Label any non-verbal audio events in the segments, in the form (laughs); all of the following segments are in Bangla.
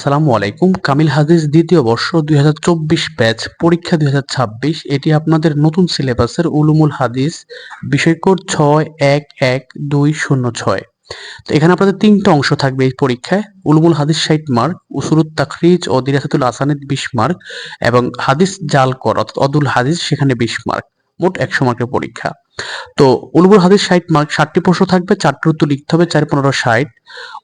আসসালামু আলাইকুম। কামিল হাদিস দ্বিতীয় বর্ষ দুই হাজার ব্যাচ পরীক্ষা দুই হাজার ছাব্বিশ। এটি আপনাদের নতুন সিলেবাসের উলুমুল হাদিস বিষয় কোড ছয় এক এক দুই শূন্য ছয়। তো এখানে আপনাদের তিনটা অংশ থাকবে এই পরীক্ষায়। উলুমুল হাদিস ষাট মার্ক, উসুরুত তাখরিজ ও দিরাসাতুল আসানিদ বিশ মার্ক এবং হাদিস জাল কর, অর্থাৎ অদুল হাদিস সেখানে বিশ মার্ক। মোট একশো মার্কের পরীক্ষা। তো উলুমুল হাদিস ষাট মার্ক, ষাটটি প্রশ্ন থাকবে, চারটি উত্তর লিখতে হবে, চার পনেরো ষাট।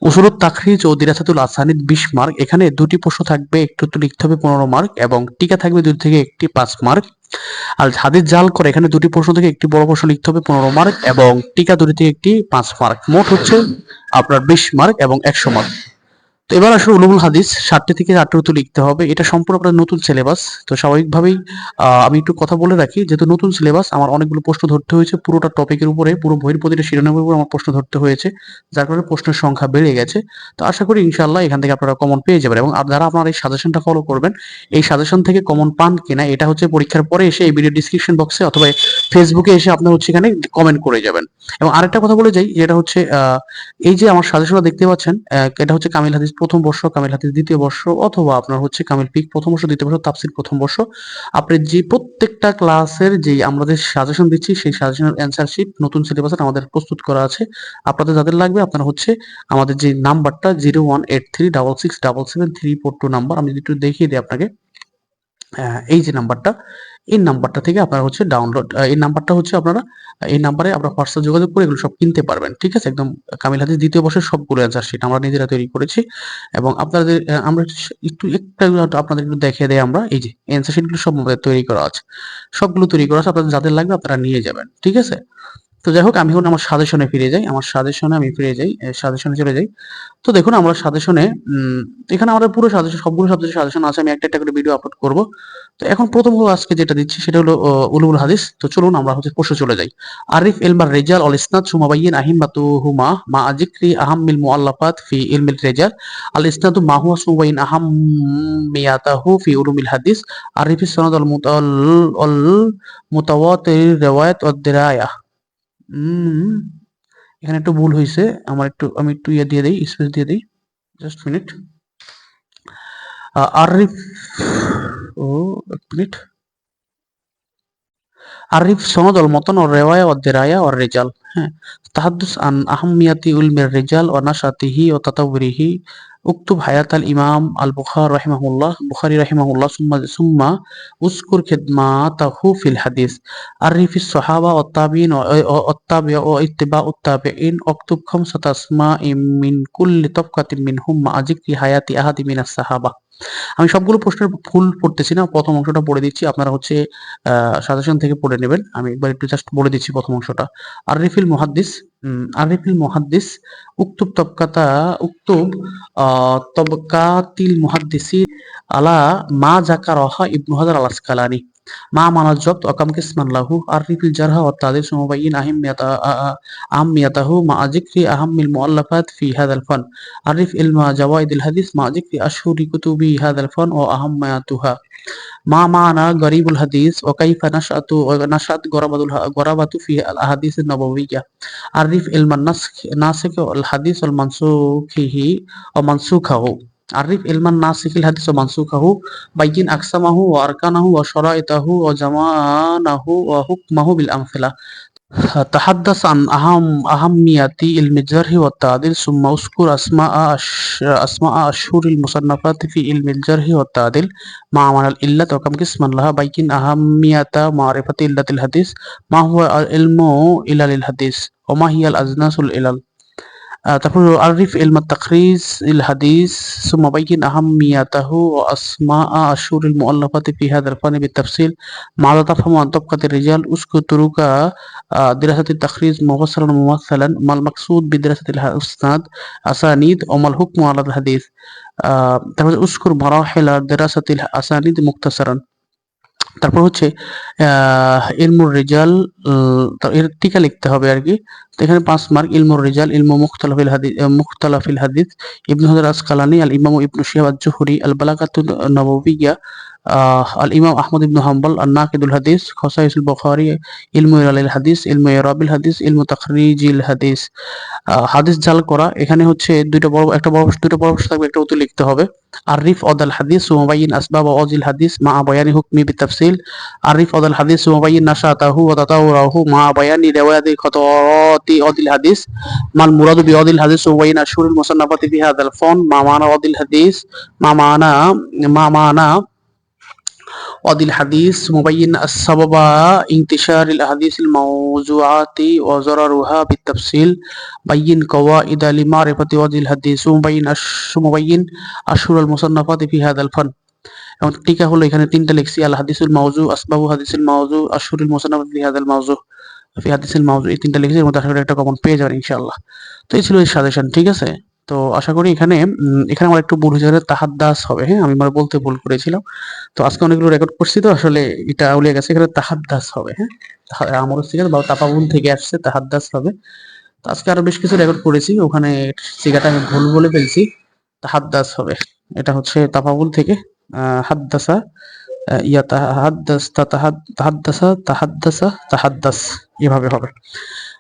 উসুরুত তাখরিজ ও দিরাসাতুল আসানিদ বিশ মার্ক, এখানে দুটি প্রশ্ন থাকবে, একটু উত্তর লিখতে হবে পনেরো মার্ক এবং টিকা থাকবে দুই থেকে একটি পাঁচ মার্ক। আর হাদিস জাল করে এখানে দুটি প্রশ্ন থেকে একটি বড় প্রশ্ন লিখতে হবে পনেরো মার্ক এবং টিকা দুটি থেকে একটি পাঁচ মার্ক। মোট হচ্ছে আপনার বিশ মার্ক এবং একশো মার্ক। তো এবার আসলে উলুমুল হাদিস ষাটটি থেকে উত্তর লিখতে হবে। এটা সম্পূর্ণ আপনার নতুন সিলেবাস তো স্বাভাবিকভাবেই আমি একটু কথা বলে রাখি, যেহেতু নতুন সিলেবাস আমার অনেকগুলো প্রশ্ন ধরতে হয়েছে, পুরোটা টপিকের উপরে, পুরো বইয়ের প্রতিটা শিরোনামের উপরে আমার প্রশ্ন ধরতে হয়েছে, যার কারণে প্রশ্নের সংখ্যা বেড়ে গেছে। তো আশা করি ইনশাল্লাহ এখান থেকে আপনারা কমন পেয়ে যাবেন এবং যারা আপনার এই সাজেশনটা ফলো করবেন, এই সাজেশন থেকে কমন পান কিনা, এটা হচ্ছে পরীক্ষার পরে এসে এই ভিডিও ডিসক্রিপশন বক্সে অথবা ফেসবুকে এসে আপনার হচ্ছে এখানে কমেন্ট করে যাবেন। এবং আরেকটা কথা বলে যাই, যেটা হচ্ছে এই যে আমার সাজেশনটা দেখতে পাচ্ছেন এটা হচ্ছে কামিল হাদিস প্রথম বর্ষ কামিল হাদিস দ্বিতীয় বর্ষ অথবা আপনার হচ্ছে কামিল পিক প্রথম বর্ষ, দ্বিতীয় বর্ষ তাফসির প্রথম বর্ষ। আপনি যে প্রত্যেকটা ক্লাসের যে আমাদের সাজেশন দিচ্ছি, সেই সাজেশনের অ্যান্সার শিট নতুন সিলেবাস আমাদের প্রস্তুত করা আছে। আপনাদের যাদের লাগবে, আপনারা হচ্ছে আমাদের যে নাম্বারটা zero one eight three double six double seven three four two number আমি একটু দেখিয়ে দিই আপনাকে। এই যে নাম্বারটা, এই নাম্বারটা থেকে আপনারা হচ্ছে ডাউনলোড এই নাম্বারটা হচ্ছে আপনারা এই নাম্বারে আপনারা হোয়াটসঅ্যাপ যোগাযোগ করে এগুলো সব কিনতে পারবেন, ঠিক আছে? একদম কামিল হাদিস দ্বিতীয় বর্ষের সবগুলো অ্যান্সার শিট আমরা নিজেরা তৈরি করেছি এবং আপনাদের আমরা একটু একটু আপনাদের একটু দেখিয়ে দেয় আমরা, এই যে অ্যান্সার শিটগুলো সব আমাদের তৈরি করা আছে। সবগুলো তৈরি করা আছে, আপনাদের যাদের লাগবে আপনারা নিয়ে যাবেন, ঠিক আছে? তো যাই হোক আমি এখন আমার সাজেশনে ফিরে যাই আমার সাজেশনে আমি ফিরে যাই সাজেশনে চলে যাই। তো দেখুন আমরা সাজেশনে এখানে আমাদের পুরো সাজেশন সবগুলো সাবজেক্টের সাজেশন আছে আমি একটা একটা করে ভিডিও আপলোড করব। তো এখন প্রথম হলো আজকে যেটা দিচ্ছি সেটা হলো আহ, উলুমুল হাদিস। তো চলুন আমরা হচ্ছে প্রশ্ন চলে যাই। আরিফ ইলমার রেজাল অল ইসনাদ সুমাবাইয়িন আহিম বাতুহুমা মা আজিক্রি আহাম্মিল মুআল্লাফাত ফি ইলমিল রেজাল। আল ইসনাদু মা হুয়া সুমাবাইয়িন আহাম মিয়াতাহু ফি উলুমিল হাদিস। আরিফ সনদ আল মুতাল আল মুতাওয়াতির রিওয়ায়াত ওয়াদ দিরায়া উম, এখানে একটু ভুল হয়েছে আমার একটু, আমি একটু ইয়ে দিয়ে দিই স্পেস দিয়ে দিই। জাস্ট মিনিট আরিফ, ও, এক মিনিট আরিফ সনদ অল মতন ও রেওয়ায় ও দেরায়া ও রেজাল হ্যাঁ। তাহাদুস আন আহমিয়াতি উলমের রেজাল ও নাসাতিহি ও তাতাবরিহি উক্তুব হায়াত আল ইমাম আল বুখার রহিমাহুল্লাহ। বুখারি রহিমাহুল্লাহ, সুম্মা সুম্মা, উস্কুর খেদমা তাহু ফিল হাদিস। আরিফি সোহাবা অত্তাবিন অত্তাবি ও ইত্তিবা উত্তাবিন অক্তুব খমসাত আসমা মিন কুল্লি তবকাতিন মিন হুম্মা আজিকরি হায়াতি আহাদি মিনাস সাহাবা। আমি সবগুলো প্রশ্নের ফুল পড়তেছি না, প্রথম অংশটা পড়ে দিচ্ছি, আপনারা হচ্ছে সাজেশন থেকে পড়ে নেবেন, আমি একবার একটু জাস্ট বলে দিচ্ছি প্রথম অংশটা। আরিফিল মহাদ্দিস আরিফিল মহাদ্দিস উক্তুব তবকাতা উক্তুব তবকাতিল মুহাদ্দিসি আলা মা জাকারাহা ইবনু হাজার আল مع الجبط وكم قسما له عرف الجرح والتعديل مبين أهميته مع ذكر أهم المؤلفات في هذا الفن عرف علم جوائد الحديث مع ذكر أشهر كتب هذا الفن وأهميتها ما معنى غريب الحديث وكيف نشأت نشأت غرابة غرابة في الأحاديث النبوية عرف علم النسخ ناسخ الحديث المنسوخه ومنسوخه عرف علم الناسخ الحديث ومنسوخه بين أقسامه وأركانه وشرائطه وزمانه وحكمه بالأمثلة تحدث عن أهم أهمية علم الجرح والتعديل ثم اذكر أسماء أش- أسماء أشهر المصنفات في علم الجرح والتعديل مع معنى العلة وكم قسما لها بين أهمية معرفة علة الحديث ما هو علم علل الحديث وما هي الأجناس العلل آه، তারপর আরিফ ইলমা তাকরিজ ইল হাদিস সুমাবাইন আহমিয়াতাহু ও আসমা আশুর ইল মুআল্লাফাতি ফি হাদার ফানি বিতাফসিল মালাতা ফামা তাবকাতি রিজাল, উসকু তুরুকা দিরাসাতি তাকরিজ মুফাসসালান মুমাসসালান, মাল মাকসুদ বিদিরাসাতি আল হাসনাদ আসানিদ ও মাল হুকমু আলা হাদিস। তারপর উসকুর মারাহিল দিরাসাতি আল আসানিদ মুখতাসারান তারপর হচ্ছে ইলমুর রিজাল এর টিকা লিখতে হবে আর কি। তো এখানে পাঁচ মার্ক ইলমুর রিজাল ইলমু মুখতালাফিল হাদিস মুখতালাফিল হাদিস ইবনু হাজার আসকালানি আল ইমাম ইবনু শিহাব আজ-জুহরি আল বালাকাতুন নববিয়্যা আহ, আল ইমাম আহমদ ইবনু হাম্বল আল নাকিদুল হাদিস খসাইসুল বুখারী ইলমু ইরালিল হাদিস ইলমু ইরাবিল হাদিস ইলমু তাখরিজিল হাদিস। হাদিস জাল করা এখানে হচ্ছে দুইটা বড় একটা বড় দুইটা বড় প্রশ্ন থাকবে একটা উত্তর লিখতে হবে। আরিফ অদাল হাদিস সুমাবাইন আসবাব অজিল হাদিস মা বয়ানি হুকমি বিতাফসিল। আরিফ অদাল হাদিস সুমাবাইন নাশাতাহু ওয়া তাতাওরাহু মা বয়ানি রিওয়ায়াতি খতারাতি মুসান্নাফাতি অদিল হাদিস মাল মুরাদু বি অদিল হাদিস ওয়াইনা শুরুল মুসান্নাফাতি বি হাদাল ফন মামানা অদিল হাদিস মা মানা অদিল হাদিস মুবাইন আসাবাবা ইন্তিশার ইল হাদিস ইল মাউজুআতি ওয়া যারারুহা বিতাফসিল বাইন কওয়াইদ আলি মারিফাতি অদিল হাদিস মুবাইন আশ মুবাইন আশুরুল মুসান্নাফাতি ফি হাদাল ফান এবং টিকা হলো এখানে তিনটা লিখছি আল হাদিসুল মাউজু আসবাবু হাদিসুল মাউজু আশুরুল মুসান্নাফাতি ফি হাদাল মাউজু ফি হাদিসুল মাউজু এই তিনটা লিখছি, এর মধ্যে আশা একটা কমন পেয়ে যাবেন ইনশাআল্লাহ। তো এই ছিল এই সাজেশন ঠিক আছে? তো আশা করি এখানে এখানে আমার একটু ভুল হয়েছে তাহাদ্দাস হবে হ্যাঁ? আমি মানে বলতে ভুল করেছিলাম। তো আজকে অনেকগুলো রেকর্ড করছি তো, আসলে এটা উলিয়ে গেছে, এখানে তাহাদ্দাস হবে হ্যাঁ? আমর সিগার বা তাপাবুল থেকে আসছে, তাহাদ্দাস হবে। তো আজকে আরও বেশ কিছু রেকর্ড করেছি, ওখানে সিগাটা আমি ভুল বলে ফেলছি, তাহাদ্দাস হবে। এটা হচ্ছে তাপাবুল থেকে হাদ্দাসা। এভাবে হবে।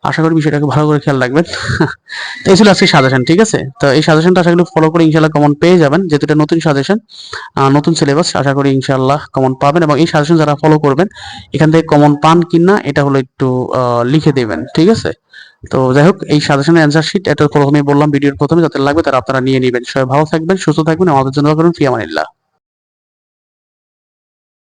আশা করি বিষয়টাকে ভালো করে খেয়াল রাখবেন। (laughs) তো এই ছিল আজকে সাজেশন ঠিক আছে? তো এই সাজেশনটা আশা করি ফলো করে ইনশাল্লাহ কমন পেয়ে যাবেন। যেহেতু এটা নতুন সাজেশন নতুন সিলেবাস আশা করি ইনশাল্লাহ কমন পাবেন এবং এই সাজেশন যারা ফলো করবেন, এখান থেকে কমন পান কিনা এটা হলো একটু লিখে দেবেন, ঠিক আছে? তো যাই হোক, এই সাজেশনের অ্যান্সার শিট এটা প্রথমে বললাম, ভিডিওর প্রথমে, যাতে লাগবে তারা আপনারা নিয়ে নেবেন। সবাই ভালো থাকবেন, সুস্থ থাকবেন, আমাদের জন্য করুন ফিয়ামানিল্লাহ